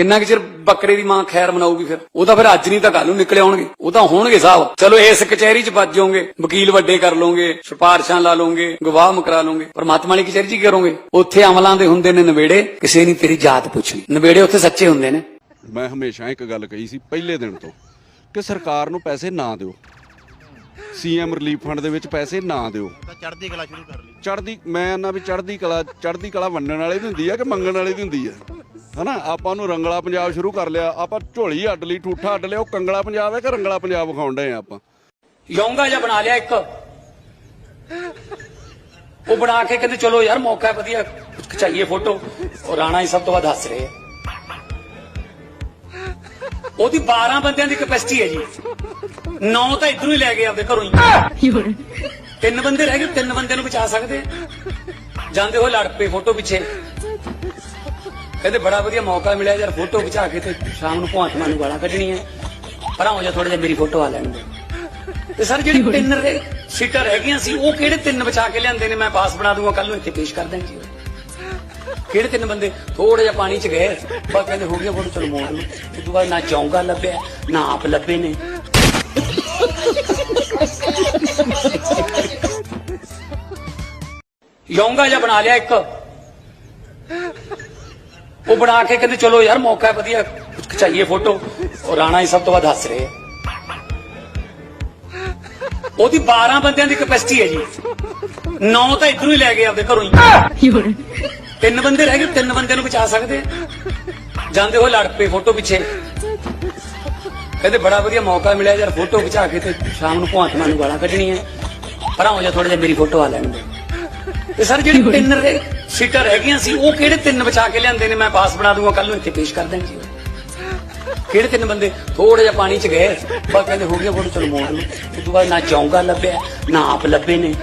ਕਿੰਨਾ ਕੁ ਚਿਰ ਬੱਕਰੇ ਦੀ ਮਾਂ ਖੈਰ ਮਨਾਊਗੀ ਫਿਰ? ਉਹ ਤਾਂ ਫਿਰ ਅੱਜ ਨਹੀਂ ਤਾਂ ਕੱਲ ਨੂੰ ਨਿਕਲੇ ਆਉਣਗੇ। ਉਹ ਤਾਂ ਹੋਣਗੇ ਸਾਹਿਬ ਚਲੋ ਇਸ ਕਚਹਿਰੀ 'ਚ ਵੱਜ ਜਾਓਗੇ। ਵਕੀਲ ਵੱਡੇ ਕਰ ਲਓਗੇ ਸਿਫਾਰਸ਼ਾਂ ਲਾ ਲਓਗੇ ਗਵਾਹ ਮੁਕਰਾ ਲਓਗੇ। ਪਰਮਾਤਮਾ ਵਾਲੀ ਕਚਹਿਰੀ 'ਚ ਕੀ ਕਰੋਗੇ? ਉੱਥੇ ਅਮਲਾਂ ਦੇ ਹੁੰਦੇ ਨੇ ਨਵੇੜੇ ਕਿਸੇ ਨਹੀਂ ਤੇਰੀ ਜਾਤ ਪੁੱਛਣੀ। ਨਵੇੜੇ ਉੱਥੇ ਸੱਚੇ ਹੁੰਦੇ ਨੇ। ਮੈਂ ਹਮੇਸ਼ਾ ਇੱਕ ਗੱਲ ਕਹੀ ਸੀ ਪਹਿਲੇ ਦਿਨ ਤੋਂ ਕਿ ਸਰਕਾਰ ਨੂੰ ਪੈਸੇ ਨਾ ਦਿਓ। ਸੀਐਮ ਰਿਲੀਫ ਫੰਡ ਦੇ ਵਿੱਚ ਪੈਸੇ ਨਾ ਦਿਓ। ਤਾਂ ਚੜ੍ਹਦੀ ਕਲਾ ਸ਼ੁਰੂ ਕਰ ਲਈ। ਚੜ੍ਹਦੀ ਮੈਂ ਨਾ ਵੀ ਚੜ੍ਹਦੀ ਕਲਾ ਚੜ੍ਹਦੀ ਕਲਾ ਵੰਡਣ ਵਾਲੇ ਦੀ ਹੁੰਦੀ ਆ ਕਿ ਮੰਗਣ ਵਾਲੇ ਦੀ ਹੁੰਦੀ ਆ। ਹਨਾ? ਆਪਾਂ ਨੂੰ ਰੰਗਲਾ ਪੰਜਾਬ ਸ਼ੁਰੂ ਕਰ ਲਿਆ। ਆਪਾਂ ਝੋਲੀ ਅੱਡ ਲਈ, ਠੂਠਾ ਅੱਡ ਲਿਆ, ਉਹ ਕੰਗਲਾ ਪੰਜਾਬ ਹੈ ਕਿ ਰੰਗਲਾ ਪੰਜਾਬ ਵਿਖਾਉਣ ਡਏ ਆ ਆਪਾਂ? ਯੋਂਗਾ ਜਿਹਾ ਬਣਾ ਲਿਆ ਇੱਕ। ਉਹ ਬਣਾ ਕੇ ਕਹਿੰਦੇ, ਚਲੋ ਯਾਰ, ਮੌਕਾ ਹੈ, ਵਧੀਆ, ਖਚਾਈਏ ਫੋਟੋ। ਉਹ ਰਾਣਾ ਹੀ ਸਭ ਤੋਂ ਵੱਧ ਹੱਸ ਰਹੇ ਆ। ਉਹਦੀ 12 ਬੰਦਿਆਂ ਦੀ ਕੈਪੈਸਿਟੀ ਹੈ ਜੀ। 9 ਤਾਂ ਇਧਰੋਂ ਹੀ ਲੈ ਗਏ ਆਪਦੇ ਘਰੋਂ ਹੀ। ਤਿੰਨ ਬੰਦੇ ਰਹਿ ਗਏ, ਤਿੰਨ ਬੰਦਿਆਂ ਨੂੰ ਬਚਾ ਸਕਦੇ ਜਾਂਦੇ ਹੋਏ ਲੜ ਪਏ ਫੋਟੋ ਪਿੱਛੇ। ਕਹਿੰਦੇ ਬੜਾ ਵਧੀਆ ਮੌਕਾ ਮਿਲਿਆ ਯਾਰ ਫੋਟੋ ਖਿਚਾ ਕੇ ਤੇ ਸ਼ਾਮ ਨੂੰ ਭਾਂਤਮਾ ਨੂੰ ਗਾਲਾਂ ਕੱਢਣੀਆਂ। ਪਰਾਂ ਹੋ ਜਾ ਥੋੜਾ ਜਿਹਾ ਮੇਰੀ ਫੋਟੋ ਆ ਲੈਣ ਦੇ ਤੇ ਸਰ ਜਿਹੜੀ ਤਿੰਨ ਰਹਿ- ਸੀਟਾਂ ਰਹਿ ਗਈਆਂ ਸੀ ਉਹ ਕਿਹੜੇ ਤਿੰਨ ਬਚਾ ਕੇ ਲਿਆਂਦੇ ਨੇ? ਮੈਂ ਪਾਸ ਬਣਾ ਦੂੰਗਾ ਕੱਲ ਨੂੰ ਇੱਥੇ ਪੇਸ਼ ਕਰ ਦਾਂਗੀ ਕਿਹੜੇ ਤਿੰਨ ਬੰਦੇ? ਥੋੜੇ ਜਿਹਾ ਪਾਣੀ ਚ ਗਏ। ਬਸ ਕਹਿੰਦੇ ਹੋ ਗਿਆ ਫੋਟੋ ਚਲੋ ਮੋੜ ਲਓ ਉਸ ਤੋਂ ਬਾਅਦ ਨਾ ਚੌਂਗਾ ਲੱਭਿਆ ਨਾ ਆਪ ਲੱਭੇ ਨੇ। ਯੋਂਗਾ ਜਿਹਾ ਬਣਾ ਲਿਆ ਇੱਕ। ਉਹ ਬਣਾ ਕੇ ਕਹਿੰਦੇ, ਚਲੋ ਯਾਰ, ਮੌਕਾ ਹੈ, ਵਧੀਆ, ਖਚਾਈਏ ਫੋਟੋ ਉਹ ਰਾਣਾ ਹੀ ਸਭ ਤੋਂ ਵੱਧ ਹੱਸ ਰਹੇ ਆ। ਉਹਦੀ 12 ਬੰਦਿਆਂ ਦੀ ਕੈਪੈਸਿਟੀ ਹੈ ਜੀ। 9 ਤਾਂ ਇਧਰੋਂ ਹੀ ਲੈ ਗਏ ਆਪਦੇ ਘਰੋਂ ਹੀ। ਤਿੰਨ ਬੰਦੇ ਰਹਿ ਗਏ, ਤਿੰਨ ਬੰਦਿਆਂ ਨੂੰ ਬਚਾ ਸਕਦੇ ਜਾਂਦੇ ਹੋਏ ਲੜ ਪਏ ਫੋਟੋ ਪਿੱਛੇ। ਕਹਿੰਦੇ, ਬੜਾ ਵਧੀਆ ਮੌਕਾ ਮਿਲਿਆ ਯਾਰ ਫੋਟੋ ਖਿਚਾ ਕੇ ਤੇ ਸ਼ਾਮ ਨੂੰ ਭਾਂਤਮਾ ਨੂੰ ਗਾਲਾਂ ਕੱਢਣੀਆਂ। ਭਰਾਓ ਹੋ ਜਾ ਥੋੜਾ ਜਿਹਾ ਮੇਰੀ ਫੋਟੋ ਆ ਲੈਣ ਦੇ ਤੇ ਸਰ, ਜਿਹੜੀ ਤਿੰਨ ਰਹਿ- ਸੀਟਾਂ ਰਹਿ ਗਈਆਂ ਸੀ ਉਹ ਕਿਹੜੇ ਤਿੰਨ ਬਚਾ ਕੇ ਲਿਆਂਦੇ ਨੇ ਮੈਂ ਪਾਸ ਬਣਾ ਦੂੰਗਾ ਕੱਲ ਨੂੰ ਇੱਥੇ ਪੇਸ਼ ਕਰ ਦਾਂਗੀ ਕਿਹੜੇ ਤਿੰਨ ਬੰਦੇ ਥੋੜੇ ਜਿਹਾ ਪਾਣੀ ਚ ਗਏ ਬਸ ਕਹਿੰਦੇ ਹੋ ਗਿਆ ਫੋਟੋ ਚਲੋ ਮੋੜ ਲਓ ਉਸ ਤੋਂ ਬਾਅਦ ਨਾ ਚੌਂਗਾ ਲੱਭਿਆ ਨਾ ਆਪ ਲੱਭੇ ਨੇ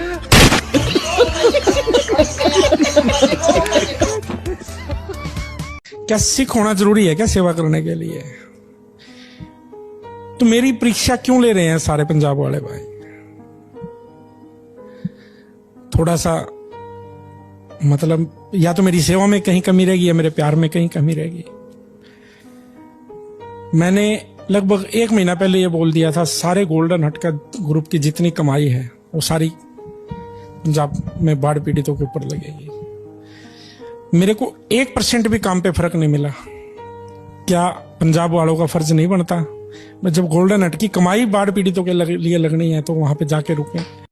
क्या सिख होना जरूरी है क्या सेवा करने के लिए तो मेरी परीक्षा क्यों ले रहे हैं सारे पंजाब वाले भाई थोड़ा सा मतलब या तो मेरी सेवा में कहीं कमी रहेगी या मेरे प्यार में कहीं कमी रहेगी। मैंने लगभग एक महीना पहले ये बोल दिया था, सारे गोल्डन हट का ग्रुप की जितनी कमाई है, वो सारी पंजाब में बाढ़ पीड़ितों के ऊपर लगेगी मेरे को एक परसेंट भी काम पे फ़र्क नहीं मिला। क्या पंजाब वालों का फ़र्ज़ नहीं बनता? मैं जब गोल्डन हट की कमाई बाढ़ पीड़ितों के लिए लगनी है तो वहाँ पे जाके रुके।